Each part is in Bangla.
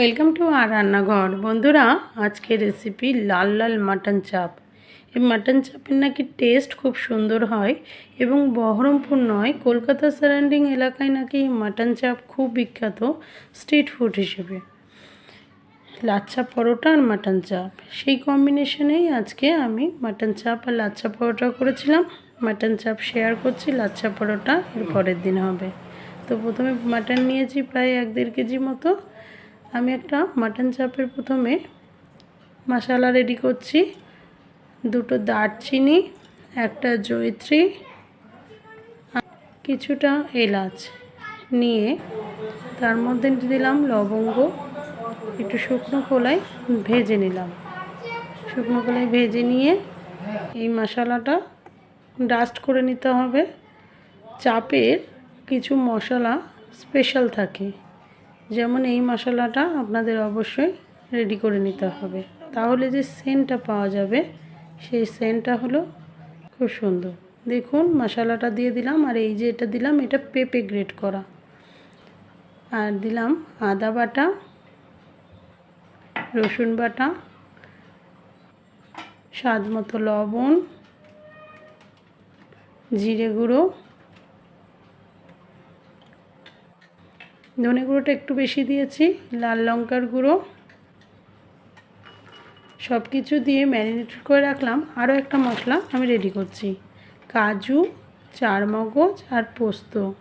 ওয়েলকাম টু আর রান্নাঘর বন্ধুরা, আজকে রেসিপি লাল লাল মাটন চাপ এই মাটন চাপের নাকি টেস্ট খুব সুন্দর হয় এবং বহরমপুর নয়, কলকাতা সারাউন্ডিং এলাকায় নাকি মাটন চাপ খুব বিখ্যাত স্ট্রিট ফুড হিসেবে। লাচ্ছা পরোটা আর মাটন চাপ সেই কম্বিনেশনেই আজকে আমি মাটন চাপ আর লাচ্ছা পরোটা করেছিলাম। মাটন চাপ শেয়ার করছি, লাচ্ছা পরোটা এর পরের দিন হবে। তো প্রথমে মাটন নিয়েছি প্রায় এক দেড় কেজি মতো। আমি একটা মাটন চাপের প্রথমে মশালা রেডি করছি। দুটো দারচিনি, একটা জয়িত্রী, কিছুটা এলাচ নিয়ে তার মধ্যে দিলাম লবঙ্গ, একটু শুকনো খোলায় ভেজে নিলাম। শুকনো খোলায় ভেজে নিয়ে এই মশলাটা ডাস্ট করে নিতে হবে। চাপের কিছু মশলা স্পেশাল থাকে। যেমন এই মশলাটা আপনাদের অবশ্যই রেডি করে নিতে হবে। তাহলে যে সেন্টটা পাওয়া যাবে, সেই সেন্টটা হলো খুব সুন্দর। দেখুন, মশলাটা দিয়ে দিলাম, আর এই যে এটা দিলাম, এটা পেঁপে গ্রেট করা। আর দিলাম আদা বাটা, রসুন বাটা, স্বাদ মতো লবণ, জিরে গুঁড়ো ধনে গুঁড়োটা একটু বেশি দিয়েছি, লাল লঙ্কার গুঁড়ো। সব কিছু দিয়ে ম্যারিনেট করে রাখলাম। আরও একটা মশলা আমি রেডি করছি। কাজু, চারমগজ আর পোস্ত।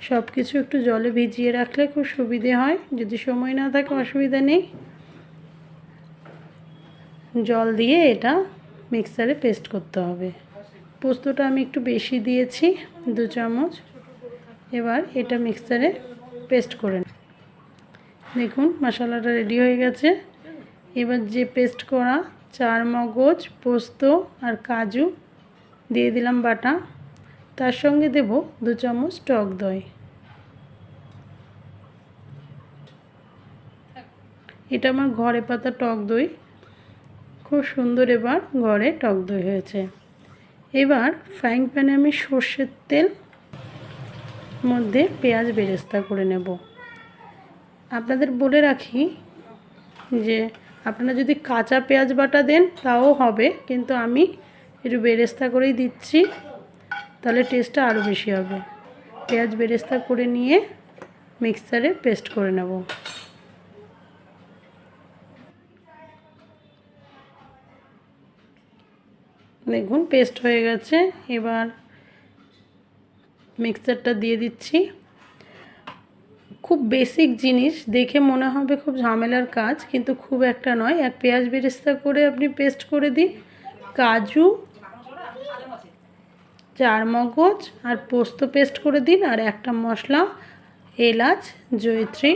সব কিছু একটু জলে ভিজিয়ে রাখলে খুব সুবিধে হয়। যদি সময় না থাকে, অসুবিধা নেই। জল দিয়ে এটা মিক্সারে পেস্ট করতে হবে। পোস্তটা আমি একটু বেশি দিয়েছি, দু চামচ। এবার এটা মিক্সারে পেস্ট করে দেখুন, মশলাটা রেডি হয়ে গেছে। এবার যে পেস্ট করা চার মগজ, পোস্ত আর কাজু দিয়ে দিলাম বাটা। তার সঙ্গে দেব দু চামচ টক দই। এটা আমার ঘরে পাতা টক দই। খুব সুন্দর এবার ঘরে টক দই হয়েছে। এবার ফ্রাইং প্যানে আমি সর্ষের তেল মধ্যে পেঁয়াজ বেরেস্তা করে নেব। আপনাদের বলে রাখি যে, আপনারা যদি কাঁচা পেঁয়াজ বাটা দেন তাও হবে, কিন্তু আমি একটু বেরেস্তা করেই দিচ্ছি, তাহলে টেস্টটা আরও বেশি হবে। পেঁয়াজ বেরেস্তা করে নিয়ে মিক্সারে পেস্ট করে নেব। দেখুন পেস্ট হয়ে গেছে। এবার মিক্সারটা দিয়ে দিচ্ছি। খুব বেসিক জিনিস, দেখে মনে হবে খুব ঝামেলার কাজ, কিন্তু খুব একটা নয়। এক পেঁয়াজ বেরেস্তা করে আপনি পেস্ট করে দিন। কাজু চার মগজ আর পোস্ত পেস্ট করে দিন, আর একটা মশলা, এলাচ, জয়িত্রী,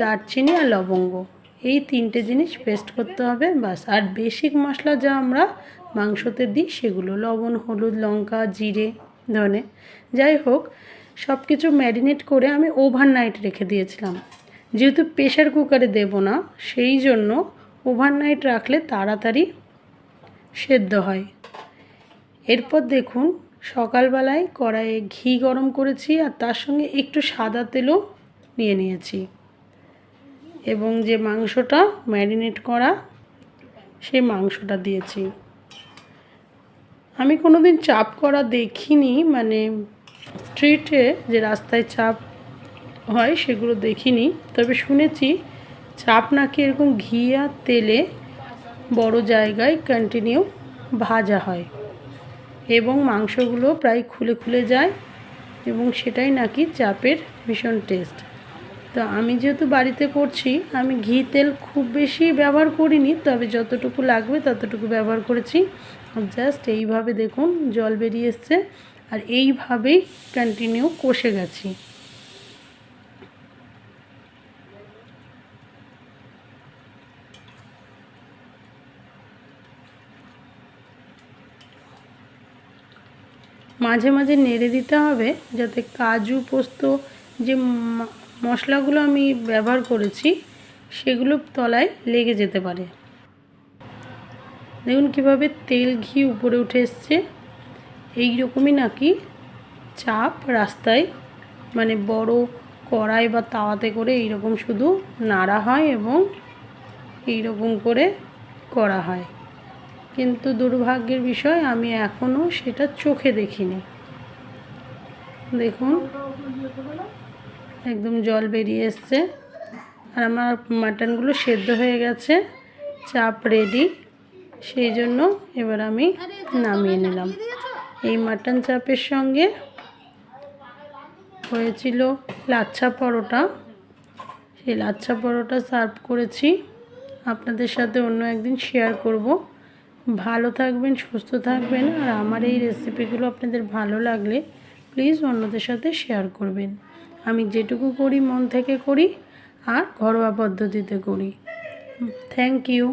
দারচিনি আর লবঙ্গ। এই তিনটে জিনিস পেস্ট করতে হবে বাস আর বেসিক মশলা যা আমরা মাংসতে দিই, সেগুলো লবণ, হলুদ, লঙ্কা, জিরে। ধনে যাই হোক সব কিছু ম্যারিনেট করে আমি ওভারনাইট রেখে দিয়েছিলাম। যেহেতু প্রেশার কুকারে দেব না, সেই জন্য ওভারনাইট রাখলে তাড়াতাড়ি সেদ্ধ হয়। এরপর দেখুন, সকালবেলায় কড়াইয়ে ঘি গরম করেছি আর তার সঙ্গে একটু সাদা তেলও নিয়ে নিয়েছি। এবং যে মাংসটা ম্যারিনেট করা, সেই মাংসটা দিয়েছি। আমি কোনো দিন চাপ করা দেখিনি মানে স্ট্রিটে যে রাস্তায় চাপ হয় সেগুলো দেখিনি। তবে শুনেছি চাপ নাকি এরকম ঘি আর তেলে বড় জায়গায় কন্টিনিউ ভাজা হয় এবং মাংসগুলো প্রায় খুলে খুলে যায় এবং সেটাই নাকি চাপের ভীষণ টেস্ট তো আমি যেহেতু বাড়িতে করছি, আমি ঘি তেল খুব বেশি ব্যবহার করিনি, তবে যতটুকু লাগবে ততটুকু ব্যবহার করেছি। জাস্ট এইভাবে দেখুন জল বেরিয়ে এসছে আর এইভাবেই কন্টিনিউ কষে গেছি। মাঝে মাঝে নেড়ে দিতে হবে যাতে কাজু, পোস্ত যে মশলাগুলো আমি ব্যবহার করেছি সেগুলো তলায় লেগে যেতে পারে। দেখুন কীভাবে তেল ঘি উপরে উঠে এসছে। এই রকমই নাকি চাপ রাস্তায় মানে বড় কড়াই বা তাওয়াতে করে এইরকম শুধু নাড়া হয় এবং এইরকম করে করা হয়। কিন্তু দুর্ভাগ্যের বিষয়, আমি এখনও সেটা চোখে দেখিনি। দেখুন, একদম জল বেরিয়ে এসছে। আর আমার মাটনগুলো সেদ্ধ হয়ে গেছে, চাপ রেডি সেই জন্য এবার আমি নামিয়ে নিলাম। এই মাটন চাপের সঙ্গে হয়েছিল লাচ্ছা পরোটা। সেই লাচ্ছা পরোটা সার্ভ করেছি। আপনাদের সাথে অন্য একদিন শেয়ার করব। ভালো থাকবেন সুস্থ থাকবেন আর আমার এই রেসিপিগুলো আপনাদের ভালো লাগলে প্লিজ অন্যদের সাথে শেয়ার করবেন। আমি যেটুকু করি মন থেকে করি আর ঘরোয়া পদ্ধতিতে করি। Thank you